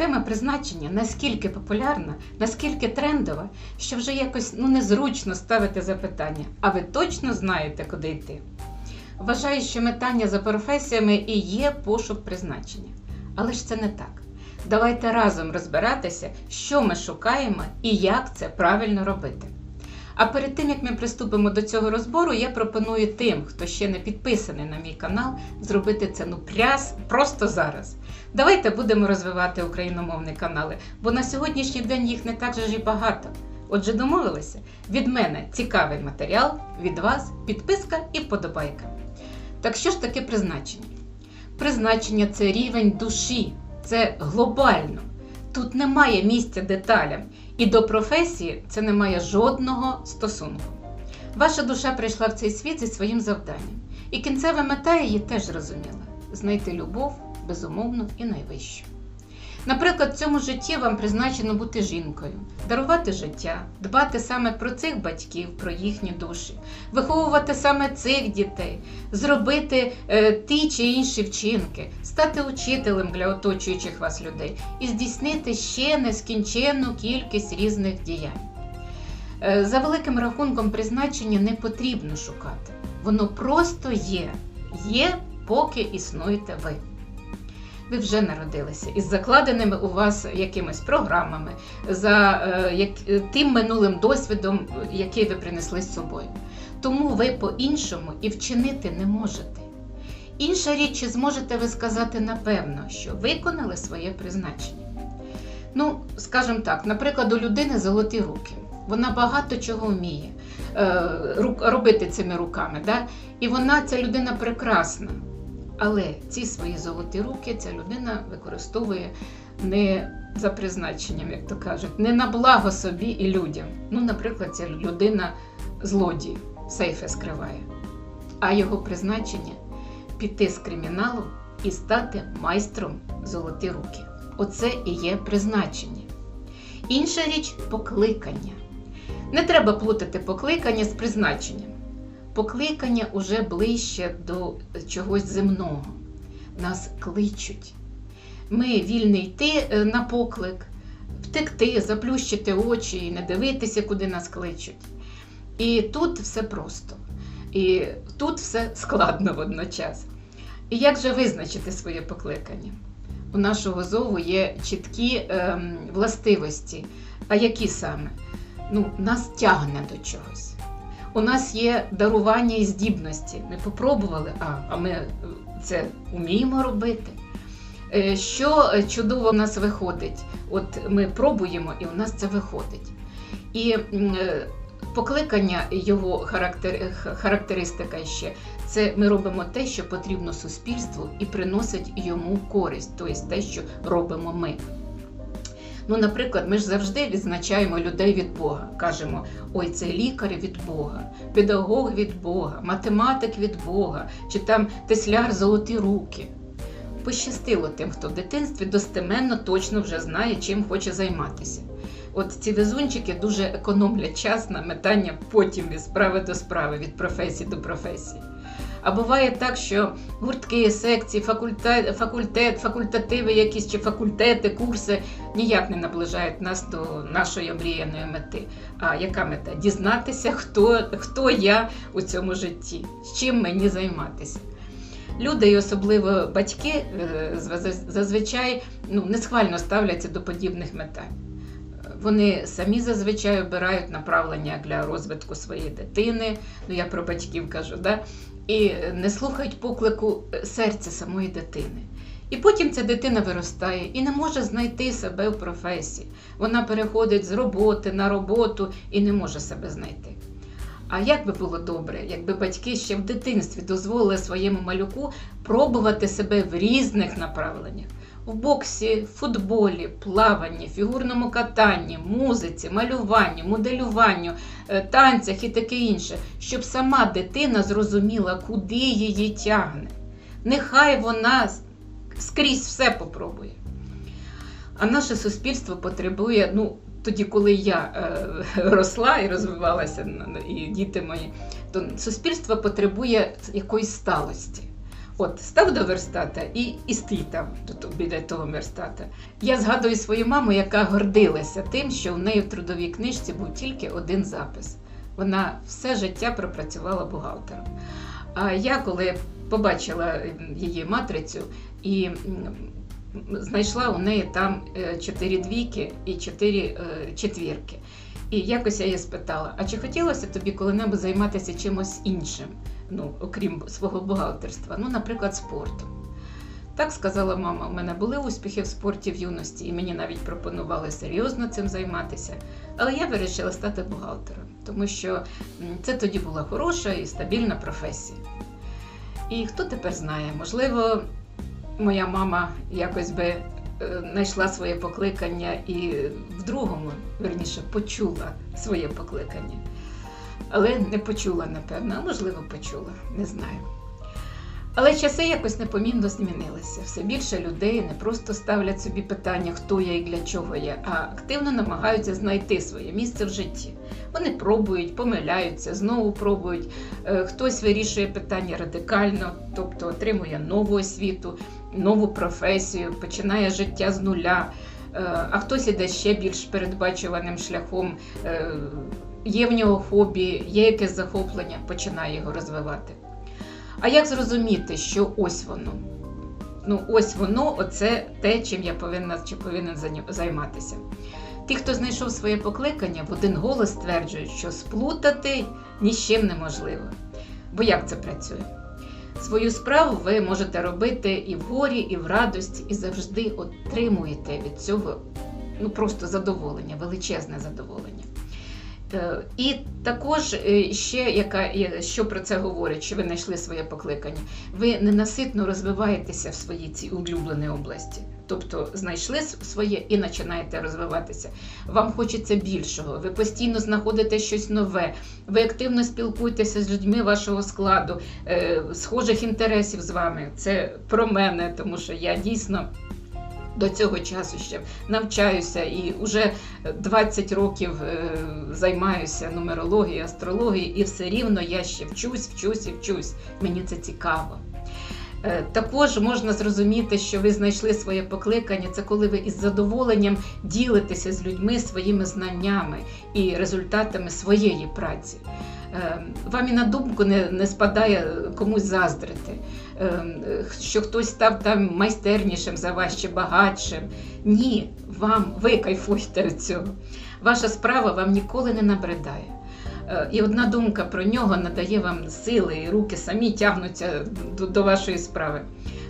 Тема призначення наскільки популярна, наскільки трендова, що вже якось ну, незручно ставити запитання, а ви точно знаєте, куди йти. Вважаю, що метання за професіями і є пошук призначення. Але ж це не так. Давайте разом розбиратися, що ми шукаємо і як це правильно робити. А перед тим як ми приступимо до цього розбору, я пропоную тим, хто ще не підписаний на мій канал, зробити це ну пряс просто зараз. Давайте будемо розвивати україномовні канали, бо на сьогоднішній день їх не так же ж і багато. Отже, домовилися? Від мене цікавий матеріал, від вас підписка і вподобайка. Так що ж таке призначення? Призначення це рівень душі, це глобально. Тут немає місця деталям, і до професії це не має жодного стосунку. Ваша душа прийшла в цей світ зі своїм завданням, і кінцева мета її теж зрозуміла знайти любов, безумовну і найвищу. Наприклад, в цьому житті вам призначено бути жінкою, дарувати життя, дбати саме про цих батьків, про їхні душі, виховувати саме цих дітей, зробити е, ті чи інші вчинки, стати учителем для оточуючих вас людей і здійснити ще нескінченну кількість різних діянь. Е, за великим рахунком призначення не потрібно шукати. Воно просто є. Є, поки існуєте ви ви вже народилися із закладеними у вас якимись програмами, за е, як, тим минулим досвідом, який ви принесли з собою. Тому ви по-іншому і вчинити не можете. Інша річ, чи зможете ви сказати напевно, що виконали своє призначення? Ну, скажімо так, наприклад, у людини золоті руки. Вона багато чого вміє е, робити цими руками. Да? І вона, ця людина прекрасна. Але ці свої золоті руки ця людина використовує не за призначенням, як то кажуть, не на благо собі і людям. Ну, наприклад, ця людина злодій, сейфи скриває. А його призначення піти з криміналу і стати майстром золоті руки. Оце і є призначення. Інша річ покликання. Не треба плутати покликання з призначенням покликання уже ближче до чогось земного. Нас кличуть. Ми вільні йти е, на поклик, втекти, заплющити очі і не дивитися, куди нас кличуть. І тут все просто. І тут все складно водночас. І як же визначити своє покликання? У нашого зову є чіткі ем, властивості. А які саме? Ну, Нас тягне до чогось у нас є дарування і здібності. Ми попробували, а, а ми це вміємо робити. Е, що чудово в нас виходить? От ми пробуємо, і у нас це виходить. І е, покликання його характер, характеристика ще це ми робимо те, що потрібно суспільству, і приносить йому користь, тобто те, що робимо ми. Ну, наприклад, ми ж завжди відзначаємо людей від Бога. Кажемо, ой, це лікар від Бога, педагог від Бога, математик від Бога, чи там тесляр золоті руки. Пощастило тим, хто в дитинстві достеменно точно вже знає, чим хоче займатися. От ці везунчики дуже економлять час на метання потім від справи до справи, від професії до професії. А буває так, що гуртки, секції, факультет, факультет, факультативи, якісь чи факультети, курси ніяк не наближають нас до нашої омріяної мети. А яка мета? Дізнатися, хто, хто я у цьому житті, з чим мені займатися. Люди, і особливо батьки, е, зазвичай ну, несхвально ставляться до подібних метань. Вони самі зазвичай обирають направлення для розвитку своєї дитини. Ну я про батьків кажу, да? І не слухають поклику серця самої дитини. І потім ця дитина виростає і не може знайти себе в професії. Вона переходить з роботи на роботу і не може себе знайти. А як би було добре, якби батьки ще в дитинстві дозволили своєму малюку пробувати себе в різних направленнях в боксі, футболі, плаванні, фігурному катанні, музиці, малюванні, моделюванню, е, танцях і таке інше, щоб сама дитина зрозуміла, куди її тягне. Нехай вона скрізь все попробує. А наше суспільство потребує, ну, тоді, коли я е, росла і розвивалася, і діти мої, то суспільство потребує якоїсь сталості. От став до верстата і, і стій там біля того верстата. Я згадую свою маму, яка гордилася тим, що в неї в трудовій книжці був тільки один запис. Вона все життя пропрацювала бухгалтером. А я коли побачила її матрицю і знайшла у неї там е, чотири двійки і чотири е, четвірки. І якось я її спитала: а чи хотілося тобі коли-небудь займатися чимось іншим, ну, окрім свого бухгалтерства, ну, наприклад, спортом? Так сказала мама, у мене були успіхи в спорті в юності, і мені навіть пропонували серйозно цим займатися. Але я вирішила стати бухгалтером, тому що це тоді була хороша і стабільна професія. І хто тепер знає, можливо, моя мама якось би е, знайшла своє покликання і в другому, верніше, почула своє покликання. Але не почула, напевно, можливо, почула, не знаю. Але часи якось непомінно змінилися. Все більше людей не просто ставлять собі питання, хто я і для чого я, а активно намагаються знайти своє місце в житті. Вони пробують, помиляються, знову пробують. Е, Хтось вирішує питання радикально, тобто отримує нову освіту, нову професію, починає життя з нуля. Е, А хтось іде ще більш передбачуваним шляхом. Є в нього хобі, є якесь захоплення, починає його розвивати. А як зрозуміти, що ось воно? Ну, ось воно, оце те, чим я повинна чи повинен займатися. Ті, хто знайшов своє покликання, в один голос стверджують, що сплутати ні з чим неможливо. Бо як це працює? Свою справу ви можете робити і в горі, і в радості, і завжди отримуєте від цього ну, просто задоволення, величезне задоволення. Е, І також е, ще яка що про це говорять, що ви знайшли своє покликання. Ви ненаситно розвиваєтеся в своїй цій улюбленій області. Тобто знайшли своє і починаєте розвиватися. Вам хочеться більшого, ви постійно знаходите щось нове, ви активно спілкуєтеся з людьми вашого складу, е, схожих інтересів з вами. Це про мене, тому що я дійсно до цього часу ще навчаюся і вже 20 років е, займаюся нумерологією, астрологією, і все рівно я ще вчусь, вчусь і вчусь. Мені це цікаво. Е, Також можна зрозуміти, що ви знайшли своє покликання. Це коли ви із задоволенням ділитеся з людьми своїми знаннями і результатами своєї праці. Е, Вам і на думку не, не спадає комусь заздрити, що хтось став там майстернішим за вас чи багатшим. Ні, вам ви кайфуєте від цього. Ваша справа вам ніколи не набридає. Е, І одна думка про нього надає вам сили, і руки самі тягнуться до, до вашої справи.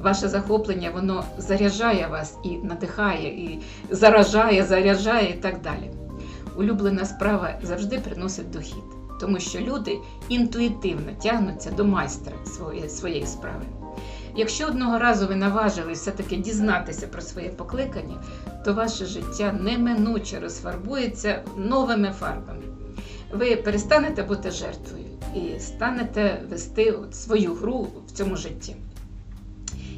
Ваше захоплення воно заряджає вас і надихає, і заражає, заряджає і так далі. Улюблена справа завжди приносить дохід, тому що люди інтуїтивно тягнуться до майстра своєї, справи. Якщо одного разу ви наважились все-таки дізнатися про своє покликання, то ваше життя неминуче розфарбується новими фарбами. Ви перестанете бути жертвою і станете вести свою гру в цьому житті.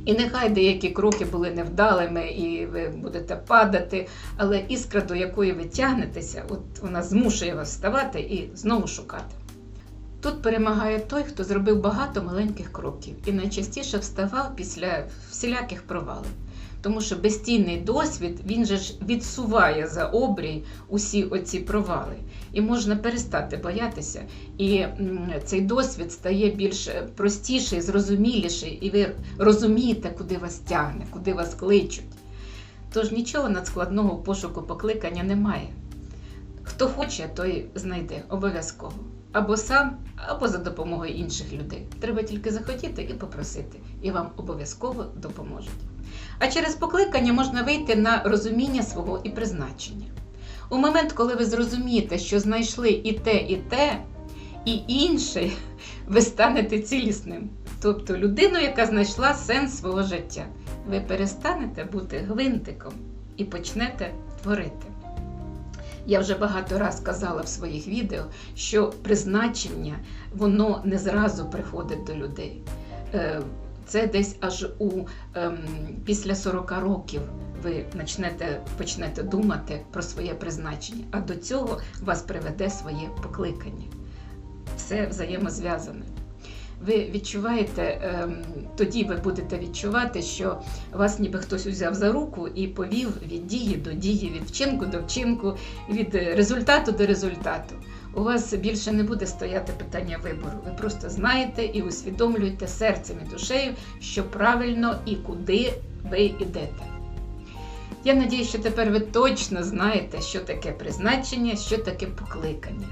І нехай деякі кроки були невдалими, і ви будете падати, але іскра, до якої ви тягнетеся, от вона змушує вас вставати і знову шукати. Тут перемагає той, хто зробив багато маленьких кроків і найчастіше вставав після всіляких провалів. Тому що безцінний досвід він же ж відсуває за обрій усі оці провали. І можна перестати боятися. І цей досвід стає більш простіший, зрозуміліший, і ви розумієте, куди вас тягне, куди вас кличуть. Тож нічого надскладного пошуку покликання немає. Хто хоче, той знайде обов'язково. Або сам, або за допомогою інших людей. Треба тільки захотіти і попросити, і вам обов'язково допоможуть. А через покликання можна вийти на розуміння свого і призначення. У момент, коли ви зрозумієте, що знайшли і те, і те, і інше, ви станете цілісним. Тобто людиною, яка знайшла сенс свого життя. Ви перестанете бути гвинтиком і почнете творити. Я вже багато раз казала в своїх відео, що призначення воно не зразу приходить до людей. Е, Це десь аж у ем, після 40 років ви почнете, почнете думати про своє призначення, а до цього вас приведе своє покликання. Все взаємозв'язане. Ви відчуваєте, ем, тоді ви будете відчувати, що вас ніби хтось узяв за руку і повів від дії до дії, від вчинку до вчинку, від результату до результату. У вас більше не буде стояти питання вибору. Ви просто знаєте і усвідомлюєте серцем і душею, що правильно і куди ви йдете. Я надію, що тепер ви точно знаєте, що таке призначення, що таке покликання.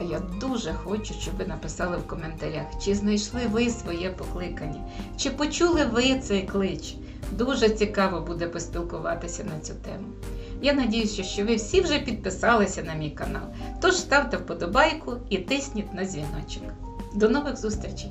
А я дуже хочу, щоб ви написали в коментарях, чи знайшли ви своє покликання, чи почули ви цей клич. Дуже цікаво буде поспілкуватися на цю тему. Я надіюся, що ви всі вже підписалися на мій канал. Тож ставте вподобайку і тисніть на дзвіночок. До нових зустрічей!